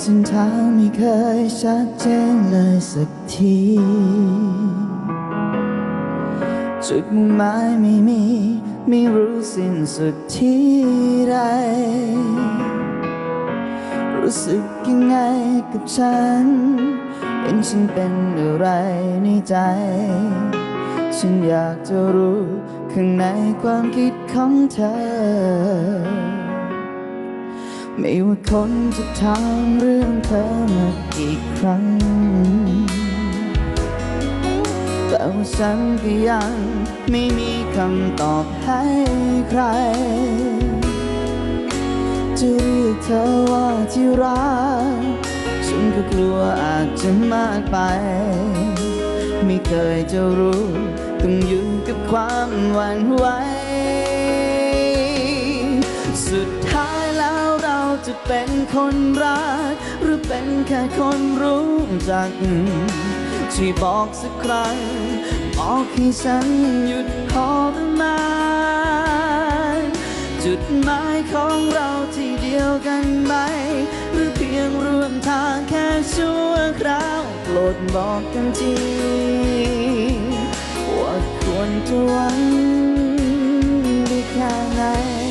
เส้นทางไม่เคยชัดเจนเลยสักที จุดมุ่งหมายไม่มี ไม่รู้สิ้นสุดที่ใดรู้สึกยังไงกับฉัน เห็นฉันเป็นอะไรในใจ ฉันอยากจะรู้ข้างในความคิดของเธอ ไม่ว่าคนจะถามเรื่องเธอมากี่ครั้ง แต่ว่าฉันก็ยังไม่มีคำตอบให้ใคร จะเรียกเธอว่าที่รัก ฉันก็กลัวอาจจะมากไป ไม่เคยจะรู้ต้องอยู่กับความหวั่นไหวสุด จะเป็นคนรัก หรือเป็นแค่คนรู้จักช่วยบอกสักครั้ง บอกให้ฉันหยุดทรมานจุดหมายของเราที่เดียวกันไหม หรือเพียงร่วมทางแค่ชั่วคราวโปรดบอกกันทีว่าควรจะหวังได้แค่ไหน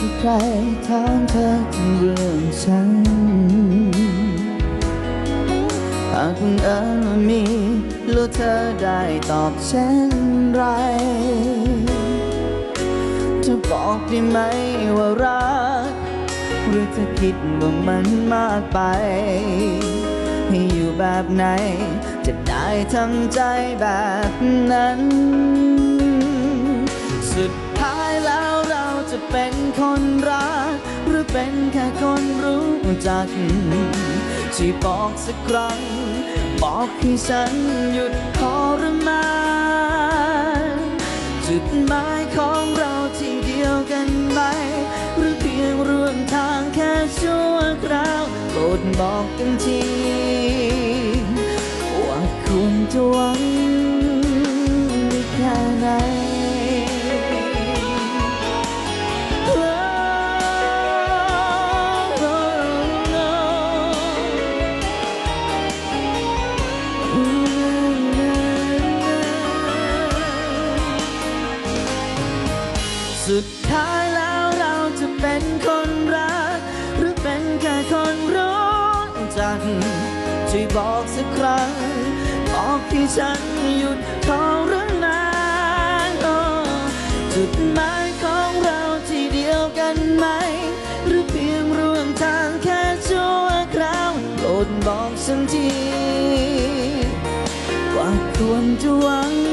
ที่ใครถามเธอถึงเรื่องฉัน หากบังเอิญว่ามีแล้วเธอได้ตอบเช่นไรจะบอกได้ไหมว่ารัก หรือเธอคิดว่ามันมากไป ให้อยู่แบบไหน จะได้ทำใจแบบนั้น สุดท้ายแล้ว จะเป็นคนรัก หรือเป็นแค่คนรู้จักช่บอกสักครั้ง บอกให้ฉันหยุดทรมานจุดหมายของเราที่เดียวกันไหม หรือเพียงร่วมทางแค่ชั่วคราวโปรดบอกกันทีว่าควรจะหวังได้แค่ไหน สุดท้ายแล้วเราจะเป็นคนรัก หรือเป็นแค่คนรู้จักช่วยบอกสักครั้งบอกให้ฉันหยุดทรมานโอ้จุดหมายของเราที่เดียวกันไหม หรือเพียงร่วมทางแค่ชั่วคราวโปรดบอกฉันทีว่าควรจะหวัง